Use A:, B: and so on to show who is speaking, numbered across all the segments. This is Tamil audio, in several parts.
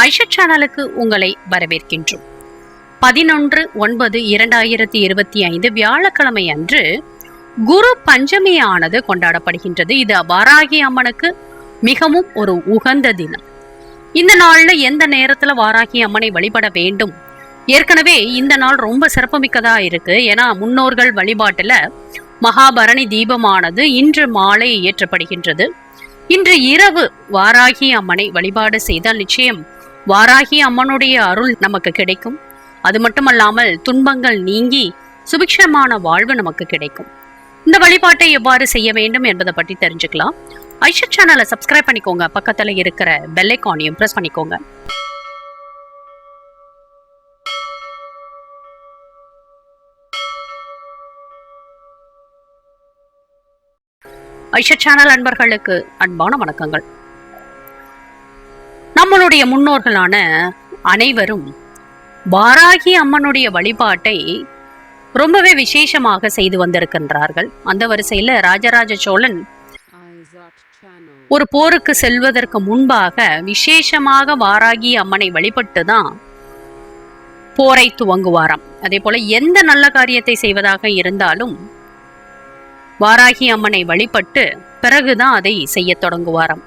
A: ஐஷா சேனலுக்கு உங்களை வரவேற்கின்றோம். பதினொன்று ஒன்பது இரண்டாயிரத்தி இருபத்தி ஐந்து வியாழக்கிழமை அன்று குரு பஞ்சமியானது கொண்டாடப்படுகின்றது. இது வாராகி அம்மனுக்கு மிகவும் ஒரு உகந்த தினம். இந்த நாள்ல எந்த நேரத்துல வாராகி அம்மனை வழிபட வேண்டும்? ஏற்கனவே இந்த நாள் ரொம்ப சிறப்புமிக்கதா இருக்கு. ஏன்னா முன்னோர்கள் வழிபாட்டுல மகாபரணி தீபமானது இன்று மாலை ஏற்றப்படுகின்றது. இன்று இரவு வாராகி அம்மனை வழிபாடு செய்தால் நிச்சயம் வாராகி அம்மனுடைய அருள் நமக்கு கிடைக்கும். அது மட்டுமல்லாமல் துன்பங்கள் நீங்கி சுபிக்ஷமான வாழ்வு நமக்கு கிடைக்கும். இந்த வழிபாட்டை எவ்வாறு செய்ய வேண்டும் என்பதை பற்றி தெரிஞ்சுக்கலாம். ஐஷா சேனலை சப்ஸ்கிரைப் பண்ணிக்கோங்க. பக்கத்தில் இருக்கிற பெல்லைக்கானையும் ப்ரெஸ் பிரஸ் பண்ணிக்கோங்க. ஐஷா சேனல் அன்பர்களுக்கு அன்பான வணக்கங்கள். நம்மளுடைய முன்னோர்களான அனைவரும் வாராகி அம்மனுடைய வழிபாட்டை ரொம்பவே விசேஷமாக செய்து வந்திருக்கின்றார்கள். அந்த வரிசையில ராஜராஜ சோழன் ஒரு போருக்கு செல்வதற்கு முன்பாக விசேஷமாக வாராகி அம்மனை வழிபட்டு தான் போரை துவங்குவாராம். அதே போல எந்த நல்ல காரியத்தை செய்வதாக இருந்தாலும் வாராகி அம்மனை வழிபட்டு பிறகுதான் அதை செய்யத் தொடங்குவாராம்.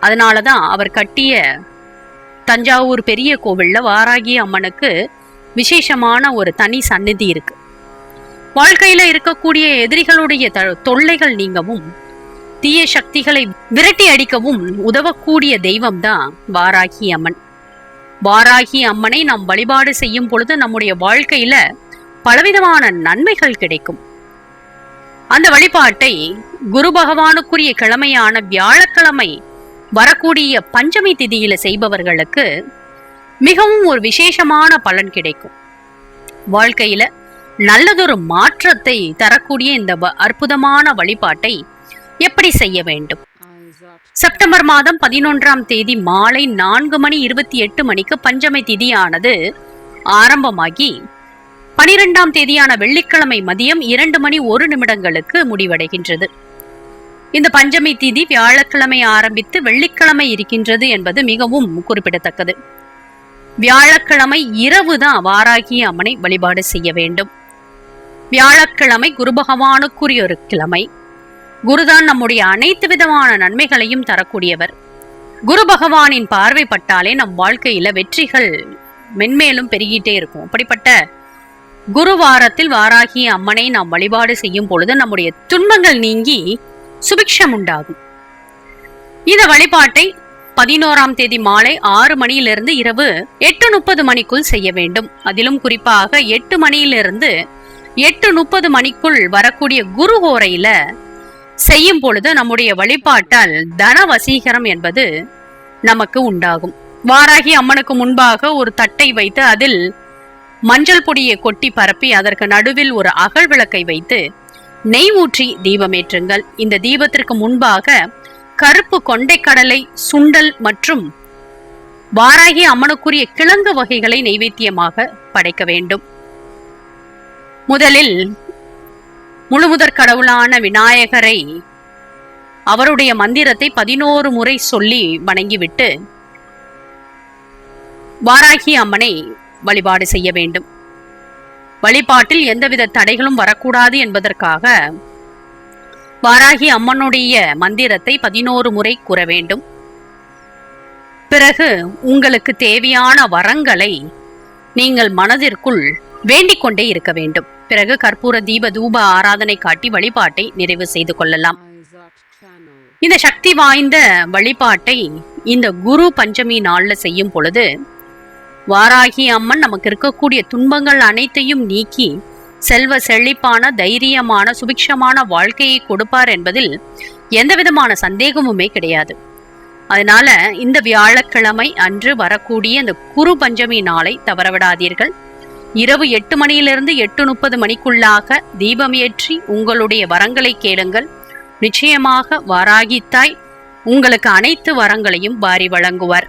A: அதனாலதான் அவர் கட்டிய தஞ்சாவூர் பெரிய கோவில்ல வாராகி அம்மனுக்கு விசேஷமான ஒரு தனி சந்நிதி இருக்கு. வாழ்க்கையில இருக்கக்கூடிய எதிரிகளுடைய த- தொல்லைகள் நீங்கவும் தீய சக்திகளை விரட்டி அடிக்கவும் உதவக்கூடிய தெய்வம் தான் வாராகி அம்மன். வாராகி அம்மனை நாம் வழிபாடு செய்யும் பொழுது நம்முடைய வாழ்க்கையில பலவிதமான நன்மைகள் கிடைக்கும். அந்த வழிபாட்டை குரு பகவானுக்குரிய கிழமையான வியாழக்கிழமை வரக்கூடிய பஞ்சமி திதியில செய்பவர்களுக்கு மிகவும் ஒரு விசேஷமான பலன் கிடைக்கும். வாழ்க்கையில நல்லதொரு மாற்றத்தை தரக்கூடிய இந்த வ- அற்புதமான வழிபாட்டை எப்படி செய்ய வேண்டும்? செப்டம்பர் மாதம் பதினொன்றாம் தேதி மாலை நான்கு மணி இருபத்தி எட்டு மணிக்கு பஞ்சமி திதியானது ஆரம்பமாகி பனிரெண்டாம் தேதியான வெள்ளிக்கிழமை மதியம் இரண்டு மணி ஒரு நிமிடங்களுக்கு முடிவடைகின்றது. இந்த பஞ்சமி தீதி வியாழக்கிழமை ஆரம்பித்து வெள்ளிக்கிழமை இருக்கின்றது என்பது மிகவும் குறிப்பிடத்தக்கது. வியாழக்கிழமை இரவு தான் வாராகி அம்மனை வழிபாடு செய்ய வேண்டும். வியாழக்கிழமை குரு பகவானுக்குரிய ஒரு கிழமை. குருதான் நம்முடைய அனைத்து விதமான நன்மைகளையும் தரக்கூடியவர். குரு பகவானின் பார்வை பட்டாலே நம் வாழ்க்கையில வெற்றிகள் மென்மேலும் பெருகிட்டே இருக்கும். அப்படிப்பட்ட குரு வாரத்தில் வாராகி அம்மனை நாம் வழிபாடு செய்யும் பொழுது நம்முடைய துன்பங்கள் நீங்கி சுபிக்ஷம் உண்டாகும் இந்த வழிபாட்டை பதினோராம் தேதி மாலை ஆறு மணியிலிருந்து இரவு எட்டு முப்பது மணிக்குள் செய்ய வேண்டும். அதிலும் குறிப்பாக எட்டு மணியிலிருந்து எட்டு முப்பது மணிக்குள் வரக்கூடிய குரு ஹோரையில செய்யும் பொழுது நம்முடைய வழிபாட்டால் தன வசீகரம் என்பது நமக்கு உண்டாகும். வாராகி அம்மனுக்கு முன்பாக ஒரு தட்டை வைத்து அதில் மஞ்சள் பொடியை கொட்டி பரப்பி அதற்கு நடுவில் ஒரு அகல் விளக்கை வைத்து நெய் ஊற்றி தீபமேற்றுங்கள் இந்த தீபத்திற்கு முன்பாக கருப்பு கொண்டைக்கடலை சுண்டல் மற்றும் வாராகி அம்மனுக்குரிய கிழங்கு வகைகளை நைவேத்தியமாக படைக்க வேண்டும். முதலில் முழுமுதற் கடவுளான விநாயகரை அவருடைய மந்திரத்தை பதினோரு முறை சொல்லி வணங்கிவிட்டு வாராகி அம்மனை வழிபாடு செய்ய வேண்டும். வழிபாட்டில் எந்தவித தடைகளும் வரக்கூடாது என்பதற்காக வாராகி அம்மனுடைய மந்திரத்தை பதினோரு முறை கூற வேண்டும். பிறகு உங்களுக்கு தேவையான வரங்களை நீங்கள் மனதிற்குள் வேண்டிக் கொண்டே இருக்க வேண்டும். பிறகு கற்பூர தீப தூப ஆராதனை காட்டி வழிபாட்டை நிறைவு செய்து கொள்ளலாம். இந்த சக்தி வாய்ந்த வழிபாட்டை இந்த குரு பஞ்சமி நாளில் செய்யும் பொழுது வாராகி அம்மன் நமக்கு இருக்கக்கூடிய துன்பங்கள் அனைத்தையும் நீக்கி செல்வ செழிப்பான தைரியமான சுபிக்ஷமான வாழ்க்கையை கொடுப்பார் என்பதில் எந்த விதமான சந்தேகமுமே கிடையாது. அதனால இந்த வியாழக்கிழமை அன்று வரக்கூடிய இந்த குரு பஞ்சமி நாளை தவறவிடாதீர்கள். இரவு எட்டு மணியிலிருந்து எட்டு முப்பது மணிக்குள்ளாக தீபம் ஏற்றி உங்களுடைய வரங்களை கேளுங்கள். நிச்சயமாக வாராகித்தாய் உங்களுக்கு அனைத்து வரங்களையும் வாரி வழங்குவார்.